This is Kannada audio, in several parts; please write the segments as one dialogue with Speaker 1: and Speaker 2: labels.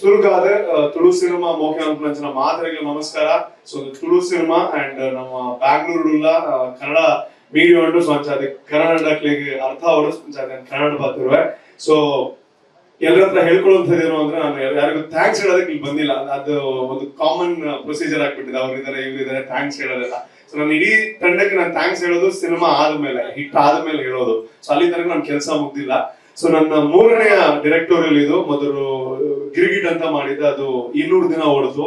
Speaker 1: ಸುರುಗಾದ ತುಳು ಸಿನಿಮಾ ಮೋಕೆ ಅನ್ಪಂಚಿನ ಮಾತರಿಗೆ ನಮಸ್ಕಾರ ಸೊ ತುಳು ಸಿನಿಮಾ ಅಂಡ್ ನಮ್ಮ ಬ್ಯಾಂಗ್ಳೂರುಲ್ಲ ಕನ್ನಡ ಮೀಡಿಯಾ ಅಂಡು ಸ್ವಂಚಾದ ಕನ್ನಡಕ್ಕೆ ಅರ್ಥ ಅವರು ಸ್ವಂಚಾದ ಕನ್ನಡ ಬರ್ತಿರುವೆ ಸೊ ಎಲ್ಲರ ಹತ್ರ ಹೇಳ್ಕೊಳ್ಳುವಂಥದ್ದು ಅಂದ್ರೆ ನಾನು ಯಾರ್- ಯಾರಿಗೂ ಥ್ಯಾಂಕ್ಸ್ ಹೇಳೋದಕ್ಕೆ ಇಲ್ಲಿ ಬಂದಿಲ್ಲ. ಅದು ಒಂದು ಕಾಮನ್ ಪ್ರೊಸೀಜರ್ ಆಗ್ಬಿಟ್ಟಿದೆ. ಅವ್ರಿದ್ದಾರೆ ಇದಾರೆ, ಇವ್ರು ಇದಾರೆ ಥ್ಯಾಂಕ್ಸ್ ಹೇಳೋದಿಲ್ಲ. ಸೊ ನಾನು ಇಡೀ ತಂಡಕ್ಕೆ ನಾನು ಥ್ಯಾಂಕ್ಸ್ ಹೇಳೋದು ಸಿನಿಮಾ ಆದ್ಮೇಲೆ ಹಿಟ್ ಆದ್ಮೇಲೆ ಹೇಳೋದು. ಸೊ ಅಲ್ಲಿ ತನಕ ನನ್ನ ಕೆಲಸ ಮುಗ್ದಿಲ್ಲ. ಸೊ ನನ್ನ ಮೂರನೆಯ ಡಿರೆಕ್ಟೋರಿಯಲ್ ಇದು, ಮೊದಲು ಗಿರಿಗಿಟ್ ಅಂತ ಮಾಡಿದ್ದೆ ಅದು ಇನ್ನೂರು ದಿನ ಓಡಿತು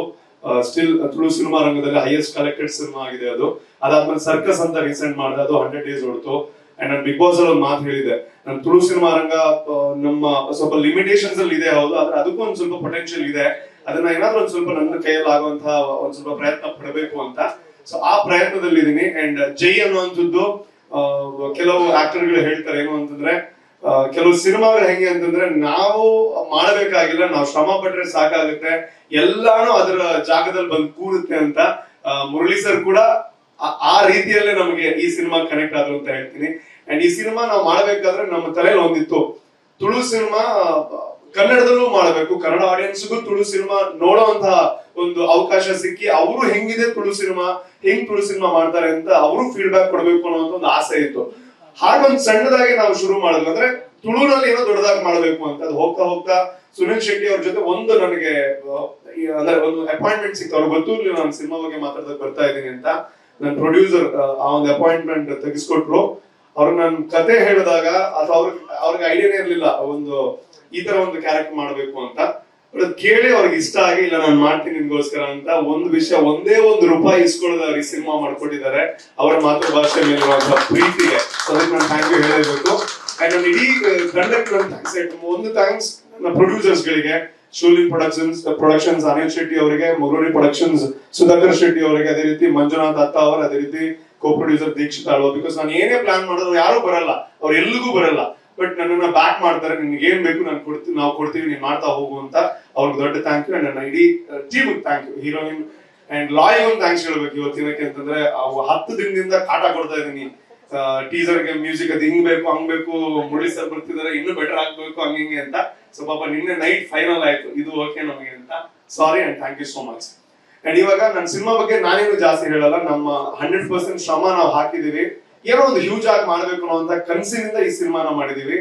Speaker 1: ಸ್ಟಿಲ್ ತುಳು ಸಿನಿಮಾ ರಂಗದಲ್ಲಿ ಹೈಯೆಸ್ಟ್ ಕಲೆಕ್ಟೆಡ್ ಸಿನಿಮಾ ಆಗಿದೆ ಅದು. ಅದಾದ್ಮೇಲೆ ಸರ್ಕಸ್ ಅಂತ ರೀಸೆಂಟ್ ಮಾಡಿದೆ ಅದು ಹಂಡ್ರೆಡ್ ಡೇಸ್ ಹೊಡ್ತು ಅಂಡ್ ನಾನು ಬಿಗ್ ಬಾಸ್ ಅಲ್ಲಿ ಮಾತು ಹೇಳಿದೆ ನಾನು ತುಳು ಸಿನಿಮಾ ರಂಗ ನಮ್ಮ ಸ್ವಲ್ಪ ಲಿಮಿಟೇಷನ್ಸ್ ಅಲ್ಲಿ ಇದೆ ಹೌದು, ಆದ್ರೆ ಅದಕ್ಕೂ ಒಂದು ಸ್ವಲ್ಪ ಪೊಟೆನ್ಶಿಯಲ್ ಇದೆ. ಅದನ್ನ ಏನಾದ್ರೂ ಒಂದ್ ಸ್ವಲ್ಪ ನನ್ನ ಕೈಯಲ್ಲಿ ಆಗುವಂತಹ ಒಂದ್ ಸ್ವಲ್ಪ ಪ್ರಯತ್ನ ಪಡಬೇಕು ಅಂತ. ಸೊ ಆ ಪ್ರಯತ್ನದಲ್ಲಿ ಇದೀನಿ ಅಂಡ್ ಜೈ ಅನ್ನುವಂಥದ್ದು ಕೆಲವು ಆಕ್ಟರ್ಗಳು ಹೇಳ್ತಾರೆ ಏನು ಅಂತಂದ್ರೆ ಕೆಲವು ಸಿನಿಮಾಗಳು ಹೆಂಗೆ ಅಂತಂದ್ರೆ ನಾವು ಮಾಡಬೇಕಾಗಿಲ್ಲ, ನಾವು ಶ್ರಮ ಪಟ್ರೆ ಸಾಕಾಗುತ್ತೆ, ಎಲ್ಲಾನು ಅದರ ಜಾಗದಲ್ಲಿ ಬಂದು ಕೂರುತ್ತೆ ಅಂತ ಮುರಳಿ ಸರ್ ಕೂಡ ಆ- ಆ ರೀತಿಯಲ್ಲೇ ನಮಗೆ ಈ ಸಿನಿಮಾ ಕನೆಕ್ಟ್ ಆದ್ರು ಅಂತ ಹೇಳ್ತೀನಿ. ಅಂಡ್ ಈ ಸಿನಿಮಾ ನಾವು ಮಾಡಬೇಕಾದ್ರೆ ನಮ್ಮ ತಲೆಯಲ್ಲಿ ಒಂದಿತ್ತು. ತುಳು ಸಿನಿಮಾ, ಕನ್ನಡದಲ್ಲೂ ಮಾಡಬೇಕು. ಕನ್ನಡ ಆಡಿಯನ್ಸ್ಗೂ ತುಳು ಸಿನಿಮಾ ನೋಡುವಂತಹ ಒಂದು ಅವಕಾಶ ಸಿಕ್ಕಿ ಅವರು ಹೆಂಗಿದೆ ತುಳು ಸಿನಿಮಾ, ಹೆಂಗ್ ತುಳು ಸಿನಿಮಾ ಮಾಡ್ತಾರೆ ಅಂತ ಅವರು ಫೀಡ್ಬ್ಯಾಕ್ ಕೊಡಬೇಕು ಅನ್ನೋ ಒಂದು ಆಸೆ ಇತ್ತು. ಹಾಗೊಂದು ಸಣ್ಣದಾಗಿ ನಾವು ಶುರು ಮಾಡೋದು ಅಂದ್ರೆ ತುಳುನಲ್ಲಿ ಏನೋ ದೊಡ್ಡದಾಗಿ ಮಾಡಬೇಕು ಅಂತ ಅದು ಹೋಗ್ತಾ ಹೋಗ್ತಾ ಸುನಿಲ್ ಶೆಟ್ಟಿ ಅವ್ರ ಜೊತೆ ಒಂದು ನನಗೆ ಅಂದ್ರೆ ಒಂದು ಅಪಾಯಿಂಟ್ಮೆಂಟ್ ಸಿಕ್ತು. ಅವ್ರು ಗೊತ್ತೂ ಇರ್ಲಿಲ್ಲ ನಾನು ಸಿನಿಮಾ ಬಗ್ಗೆ ಮಾತಾಡೋದಕ್ಕೆ ಬರ್ತಾ ಇದ್ದೀನಿ ಅಂತ ನನ್ನ ಪ್ರೊಡ್ಯೂಸರ್ ಆ ಒಂದು ಅಪಾಯಿಂಟ್ಮೆಂಟ್ ತೆಗೆಸ್ಕೊಟ್ರು. ಅವ್ರು ನಾನು ಕತೆ ಹೇಳಿದಾಗ ಅಥವಾ ಅವ್ರಿಗೆ ಅವ್ರಿಗೆ ಐಡಿಯಾನೇ ಇರ್ಲಿಲ್ಲ ಒಂದು, ಈ ತರ ಒಂದು ಕ್ಯಾರೆಕ್ಟರ್ ಮಾಡಬೇಕು ಅಂತ. ಕೇಳಿ ಅವ್ರಿಗೆ ಇಷ್ಟ ಆಗಿ, ಇಲ್ಲ ನಾನು ಮಾಡ್ತೀನಿ ನಿಮ್ಗೋಸ್ಕರ ಅಂತ ಒಂದು ವಿಷಯ, ಒಂದೇ ಒಂದು ರೂಪಾಯಿ ಇಸ್ಕೊಳ್ಳೋದು ಅವ್ರಿಗೆ ಸಿನಿಮಾ ಮಾಡ್ಕೊಟ್ಟಿದ್ದಾರೆ ಅವರ ಮಾತೃಭಾಷೆ ಮೇಲಿರುವಂತಹ ಪ್ರೀತಿಗೆ. ಅದಕ್ಕೆ ನಾನು ಹೇಳಬೇಕು. ಅಂಡ್ ನಾನು ಇಡೀ ತಂಡಕ್ಕೆ ಥ್ಯಾಂಕ್ಸ್ ಒಂದು ಥ್ಯಾಂಕ್ಸ್ ನಮ್ಮ ಪ್ರೊಡ್ಯೂಸರ್ಸ್ ಗಳಿಗೆ ಶೂಲಿಂಗ್ ಪ್ರೊಡಕ್ಷನ್ಸ್ ಪ್ರೊಡಕ್ಷನ್ಸ್ ಅನಿಲ್ ಶೆಟ್ಟಿ ಅವರಿಗೆ, ಮುರುಳಿ ಪ್ರೊಡಕ್ಷನ್ಸ್ ಸುಧಾಕರ್ ಶೆಟ್ಟಿ ಅವರಿಗೆ, ಅದೇ ರೀತಿ ಮಂಜುನಾಥ್ ಅತ್ತ ಅವರು, ಅದೇ ರೀತಿ co producer Dikshith Alva because ನಾನು ಏನೇ ಪ್ಲಾನ್ ಮಾಡಿದ್ರು ಯಾರು ಬರಲ್ಲ, ಅವ್ರು ಎಲ್ಲಿಗೂ ಬರಲ್ಲ. ಬಟ್ ನನ್ನನ್ನ ಬ್ಯಾಕ್ ಮಾಡ್ತಾರೆ ನಿಮ್ಗೆ ಏನ್ ಬೇಕು ನಾನು ಕೊಡ್ತೀನಿ ನಾವು ಕೊಡ್ತೀವಿ, ನೀನ್ ಮಾಡ್ತಾ ಹೋಗು ಅಂತ ಅವ್ರಿಗೆ ದೊಡ್ಡ ಥ್ಯಾಂಕ್ ಯು ಅಂಡ್ ನನ್ನ ಇಡೀ team thank you heroine and Loy thanks ಹೇಳ್ಬೇಕು ಇವತ್ತಿನಕ್ಕೆ, ಅಂತಂದ್ರೆ, ಅವು ಹತ್ತು ದಿನದಿಂದ ಕಾಟ ಕೊಡ್ತಾ ಇದೀನಿ ಟೀಸರ್ಗೆ ಮ್ಯೂಸಿಕ್ ಅದು ಹಿಂಗ್ ಬೇಕು, ಹಂಗ್ ಬೇಕು, ಮುರಳಿ ಸರ್ ಬರ್ತಿದಾರೆ, ಇನ್ನು ಬೆಟರ್ ಆಗ್ಬೇಕು ಹಂಗಿಂಗೆ ಹಿಂಗೆ ಅಂತ. ಸೊ ಪಾಪ ನಿನ್ನೆ ನೈಟ್ ಫೈನಲ್ ಆಯ್ತು. ಇದು ಓಕೆ ನಮಗೆ ಅಂತ. Sorry and thank you so much and ಇವಾಗ ನನ್ನ ಸಿನಿಮಾ ಬಗ್ಗೆ ನಾನೇನು ಜಾಸ್ತಿ ಹೇಳಲ್ಲ. ನಮ್ಮ ಹಂಡ್ರೆಡ್ ಪರ್ಸೆಂಟ್ ಶ್ರಮ ನಾವು ಹಾಕಿದೀವಿ. ಏನೋ ಒಂದು ಹ್ಯೂಜ್ ಆಗಿ ಮಾಡ್ಬೇಕು ಅನ್ನೋಂತ ಕನಸಿನಿಂದ ಈ ಸಿನಿಮಾನ ಮಾಡಿದೀವಿ.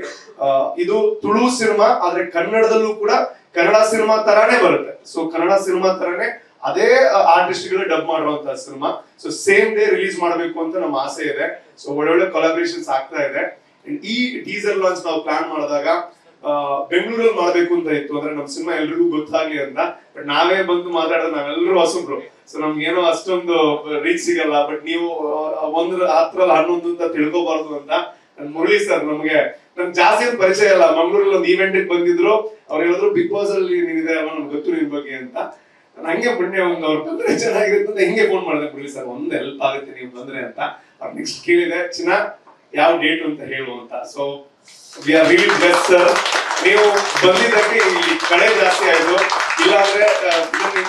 Speaker 1: ಇದು ತುಳು ಸಿನಿಮಾ ಆದ್ರೆ ಕನ್ನಡದಲ್ಲೂ ಕೂಡ ಕನ್ನಡ ಸಿನಿಮಾ ತರಾನೇ ಬರುತ್ತೆ. ಸೊ ಕನ್ನಡ ಸಿನಿಮಾ ತರಾನೇ ಅದೇ ಆರ್ಟಿಸ್ಟ್ಗಳು ಡಬ್ ಮಾಡುವಂತಹ cinema so same day release ಮಾಡಬೇಕು ಅಂತ ನಮ್ಮ ಆಸೆ ಇದೆ. ಸೊ ಒಳ್ಳೊಳ್ಳೆ ಕೊಲಾಬ್ರೇಷನ್ಸ್ ಆಗ್ತಾ ಇದೆ. ಈ ಟೀಸರ್ ಲಾಂಚ್ ನಾವು ಪ್ಲಾನ್ ಮಾಡಿದಾಗ ಬೆಂಗಳೂರಲ್ಲಿ ಮಾಡಬೇಕು ಅಂತ ಇತ್ತು. ಅಂದ್ರೆ ನಮ್ಮ ಸಿನಿಮಾ ಎಲ್ರಿಗೂ ಗೊತ್ತಾಗ್ಲಿ ಅಂತ. ಬಟ್ ನಾವೇ ಬಂದು ಮಾತಾಡೋದು ನಾವೆಲ್ಲರೂ ಹೊಸಬ್ರು. ಸೊ ನಮ್ಗೆ ಏನೋ ಅಷ್ಟೊಂದು ರೀಚ್ ಸಿಗಲ್ಲ. ಬಟ್ ನೀವು ಒಂದ್ರ ಒಂದು ಹತ್ರಲ್ಲಿ ಹನ್ನೊಂದು ಅಂತ ತಿಳ್ಕೊಬಾರ್ದು ಅಂತ ನನ್ ಮುರಳಿ ಸರ್ ನಮ್ಗೆ. ನಮ್ ಜಾಸ್ತಿ ಪರಿಚಯ ಇಲ್ಲ. ಮಂಗಳೂರಲ್ಲಿ ಒಂದು ಈವೆಂಟ್ ಬಂದಿದ್ರು. ಅವ್ರು ಹೇಳಿದ್ರು ಬಿಗ್ ಬಾಸ್ ಅಲ್ಲಿ ನೀನಿದೆ ನಮ್ಗೆ ಗೊತ್ತು ನಿನ್ ಬಗ್ಗೆ ಅಂತ. ನಾನು ಹಂಗೆ ಪುಣ್ಯ ಒಂದು ಅವ್ರು ಬಂದ್ರೆ ಚೆನ್ನಾಗಿರುತ್ತೆ ಅಂತ ಹಿಂಗೆ ಫೋನ್ ಮಾಡಿದೆ. ಬಿಡಿ ಸರ್, ಒಂದು ಹೆಲ್ಪ್ ಆಗುತ್ತೆ, ನೀವು ಬಂದ್ರೆ ಅಂತ. ಅವ್ರು ನೆಕ್ಸ್ಟ್ ಕೇಳಿದೆ, ಚಿನ್ನ, ಯಾವ ಡೇಟ್ ಅಂತ ಹೇಳು ಅಂತ. So we are really best sir ನೀವು ಬಂದಿದ್ದಕ್ಕೆ ಇಲ್ಲಿ ಕಳೆ ಜಾಸ್ತಿ ಆಯ್ತು. ಇಲ್ಲಾಂದ್ರೆ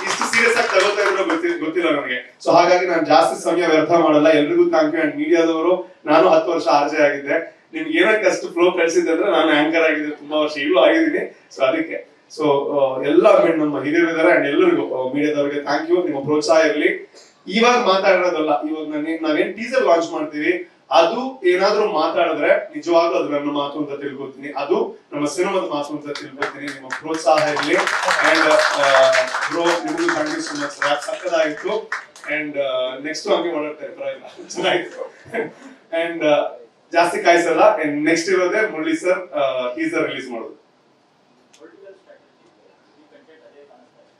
Speaker 1: ಇಷ್ಟು ಸೀರಿಯಸ್ ಆಗಿ ತಗೋತಾ ಇದ್ರು ಗೊತ್ತಿಲ್ಲ ಗೊತ್ತಿಲ್ಲ ನನಗೆ ಸೊ ಹಾಗಾಗಿ ನಾನು ಜಾಸ್ತಿ ಸಮಯ ವ್ಯರ್ಥ ಮಾಡಲ್ಲ. ಎಲ್ರಿಗೂ ಥ್ಯಾಂಕ್ ಯು ಅಂಡ್ ಮೀಡಿಯಾದವರು ನಾನು ಹತ್ತು ವರ್ಷ ಆರ್ಜೆ ಆಗಿದ್ದೆ. ನಿಮ್ಗೆ ಏನಕ್ಕೆ ಅಷ್ಟು ಫ್ಲೋ ಕಳ್ಸಿದ್ದೆ ಅಂದ್ರೆ ನಾನು ಆಂಕರ್ ಆಗಿದ್ದೆ. ತುಂಬಾ ವರ್ಷ ಈಗಲೂ ಆಗಿದ್ದೀನಿ. ಸೊ ಅದಕ್ಕೆ ಸೊ ಎಲ್ಲ men ನಮ್ಮ ಹಿರಿಯರು ಅಂಡ್ ಎಲ್ಲರಿಗೂ ಮೀಡಿಯಾದವರಿಗೆ ಥ್ಯಾಂಕ್ ಯು ನಿಮ್ಮ ಪ್ರೋತ್ಸಾಹ ಇರಲಿ. ಇವಾಗ ಮಾತಾಡೋದಲ್ಲ, ಇವಾಗ ನಾವೇನ್ ಟೀಸರ್ ಲಾಂಚ್ ಮಾಡ್ತೀವಿ, ಅದು ಏನಾದ್ರೂ ಮಾತಾಡಿದ್ರೆ ನಿಜವಾಗ್ಲೂ ಅದು ನನ್ನ ಮಾತು ಅಂತ ತಿಳ್ಕೊತೀನಿ ಅದು ನಮ್ಮ ಸಿನಿಮಾದ ಮಾತು ಅಂತ ತಿಳ್ಕೊತೀನಿ ನಿಮ್ಮ ಪ್ರೋತ್ಸಾಹ ಇರಲಿ. ಅಂಡ್ ಬ್ರೋ ನಿಮಗೂ thank you so much and next ಹಂಗೆ ಪರವಾಗಿಲ್ಲ ಚೆನ್ನಾಗಿತ್ತು. ಅಂಡ್ ಜಾಸ್ತಿ ಕಾಯಿಸಲ್ಲ. ಅಂಡ್ ನೆಕ್ಸ್ಟ್ ಇರೋದೇ ಮುರಳಿ ಸರ್ ಟೀಸರ್ ರಿಲೀಸ್ ಮಾಡೋದು.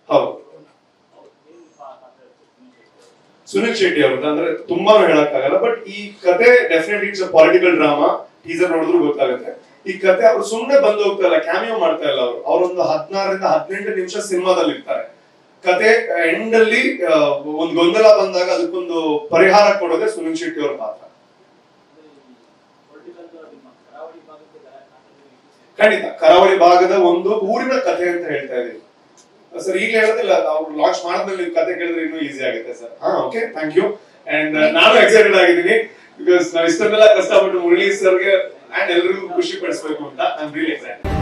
Speaker 1: ಹೌದು. ಸುನಿಲ್ ಶೆಟ್ಟಿ ಅವ್ರದ್ದು ಅಂದ್ರೆ ತುಂಬಾನು ಹೇಳಕ್ಕಾಗಲ್ಲ ಬಟ್ ಈ ಕತೆ definite it's political drama teaser ನೋಡಿದ್ರು ಗೊತ್ತಾಗುತ್ತೆ. ಈ ಕತೆ ಅವ್ರು ಸುಮ್ಮನೆ ಬಂದು ಹೋಗ್ತಾ ಇಲ್ಲ ಕ್ಯಾಮಿಯೋ ಮಾಡ್ತಾ ಇಲ್ಲ ಅವರು. ಅವರೊಂದು ಹದಿನಾರರಿಂದ ಹದಿನೆಂಟು ನಿಮಿಷ ಸಿನಿಮಾದಲ್ಲಿ ಇರ್ತಾರೆ. ಕತೆ ಎಂಡ್ ಅಲ್ಲಿ ಒಂದು ಗೊಂದಲ ಬಂದಾಗ ಅದಕ್ಕೊಂದು ಪರಿಹಾರ ಕೊಡೋದೇ ಸುನಿಲ್ ಶೆಟ್ಟಿ ಅವ್ರ ಪಾತ್ರ ಖಂಡಿತ, ಕರಾವಳಿ ಭಾಗದ ಒಂದು ಊರಿನ ಕಥೆ ಅಂತ ಹೇಳ್ತಾ ಇದೀವಿ ಸರ್ ಈಗಲೇ ಹೇಳೋದಿಲ್ಲ ನಾವು ಲಾಂಚ್ ಮಾಡಿದ್ಮೇಲೆ ನೀವು ಕತೆ ಕೇಳಿದ್ರೆ ಇನ್ನೂ ಈಸಿ ಆಗುತ್ತೆ ಸರ್. ಹಾ ಓಕೆ ಥ್ಯಾಂಕ್ ಯು ಅಂಡ್ ನಾನು ಎಕ್ಸೈಟೆಡ್ ಆಗಿದ್ದೀನಿ ಬಿಕಾಸ್ ನಾವು ಇಷ್ಟೊಂದೆಲ್ಲ ಕಷ್ಟಪಟ್ಟು ಮುರಳಿ ಸರ್ಗೆ ಅಂಡ್ ಎಲ್ರಿಗೂ ಖುಷಿ ಪಡಿಸ್ಬೇಕು ಅಂತ. I really excited